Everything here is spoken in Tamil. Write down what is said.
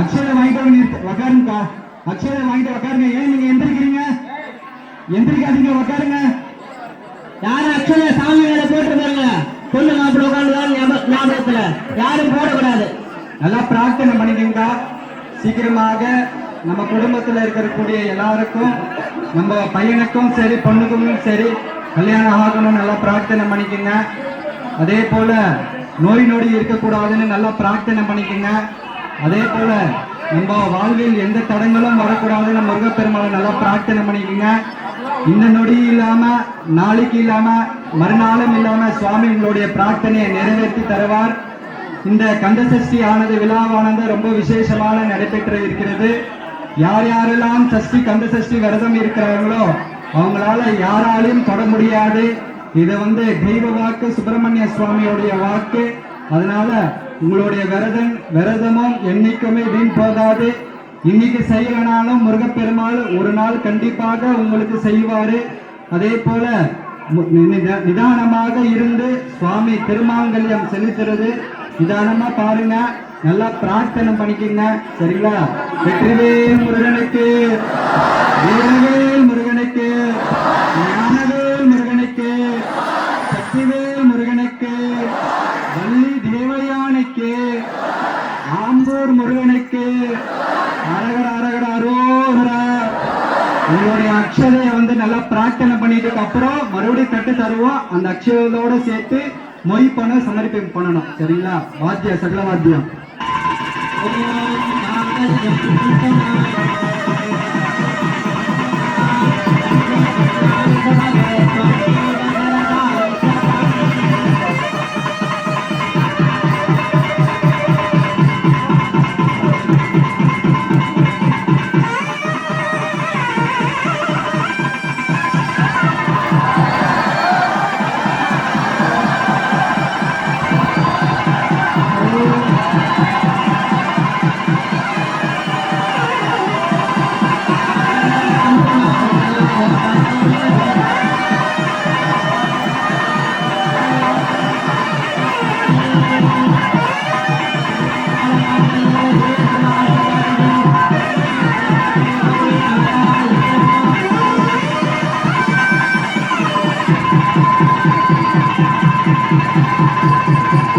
அக்ஷதை வாங்கிட்டு வந்து நிறுத்து- உக்காருங்கக்கா. அக்ஷதை வாங்கிட்டு உக்காருங்க. ஏன் நீங்க எந்திரிக்கிறீங்க? எந்திரிக்காதீங்க உக்காருங்க. யாரும் அக்ஷய சாமி மேல போட்டுருக்காங்க பொண்ணு மாப்பிள்ள உட்காந்துதான் ஞாபகத்துல. யாரும் போடக்கூடாது. நல்லா பிரார்த்தனை பண்ணிக்கங்க சீக்கிரமாக நம்ம குடும்பத்துல இருக்கக்கூடிய எல்லாருக்கும் நம்ம பையனுக்கும் சரி பொண்ணுக்கும் சரி கல்யாணம் ஆகணும் நல்லா பிரார்த்தனை பண்ணிக்கங்க. அதே போல நோய் நொடி இருக்கக்கூடாதுன்னு நல்லா பிரார்த்தனை பண்ணிக்கங்க. அதே போல நம்ம வாழ்வில் எந்த தடங்களும் வரக்கூடாதுன்னு முருகப்பெருமாளை நல்லா பிரார்த்தனை பண்ணிக்கோங்க. இந்த நொடி இல்லாம நாளைக்கு இல்லாம மறுநாளும் இல்லாம சுவாமி உங்களுடைய பிரார்த்தனையை நிறைவேற்றி தருவார். இந்த கந்தசஷ்டி ஆனது விழாவானது ரொம்ப விசேஷமான நடைபெற்று இருக்கிறது. யார் யாரெல்லாம் சஷ்டி கந்த சஷ்டி விரதம் இருக்கிறாங்களோ அவங்களால யாராலையும் தொட முடியாது. இது வந்து தெய்வ வாக்கு சுப்பிரமணிய சுவாமியோடைய வாக்கு. அதனால உங்களுடைய விரதம் விரதமும் என்னைக்குமே வீண் போகாது. இன்னைக்கு செய்யலனாலும் முருகப்பெருமாள் ஒரு நாள் கண்டிப்பாக உங்களுக்கு செய்வாரு. அதே போல மு- நித- நிதானமாக இருந்து சுவாமி திருமாங்கல்யம் செலுத்துறது. நிதானமா பாருங்க. நல்லா பிரார்த்தனை பண்ணிக்கங்க. சரிங்களா? வெற்றிவேல் முருகனுக்கு. முருகனுக்கு. உங்களுடைய அக்ஷதையை வந்து நல்லா பிரார்த்தனை பண்ணிட்டு அப்புறம் மறுபடியும் தட்டு தருவோம். அந்த அக்ஷதையோட சேர்த்து மொய் பண்ண சமர்ப்பணம் பண்ணணும். சரிங்களா? வாத்தியம் சகல வாத்தியம்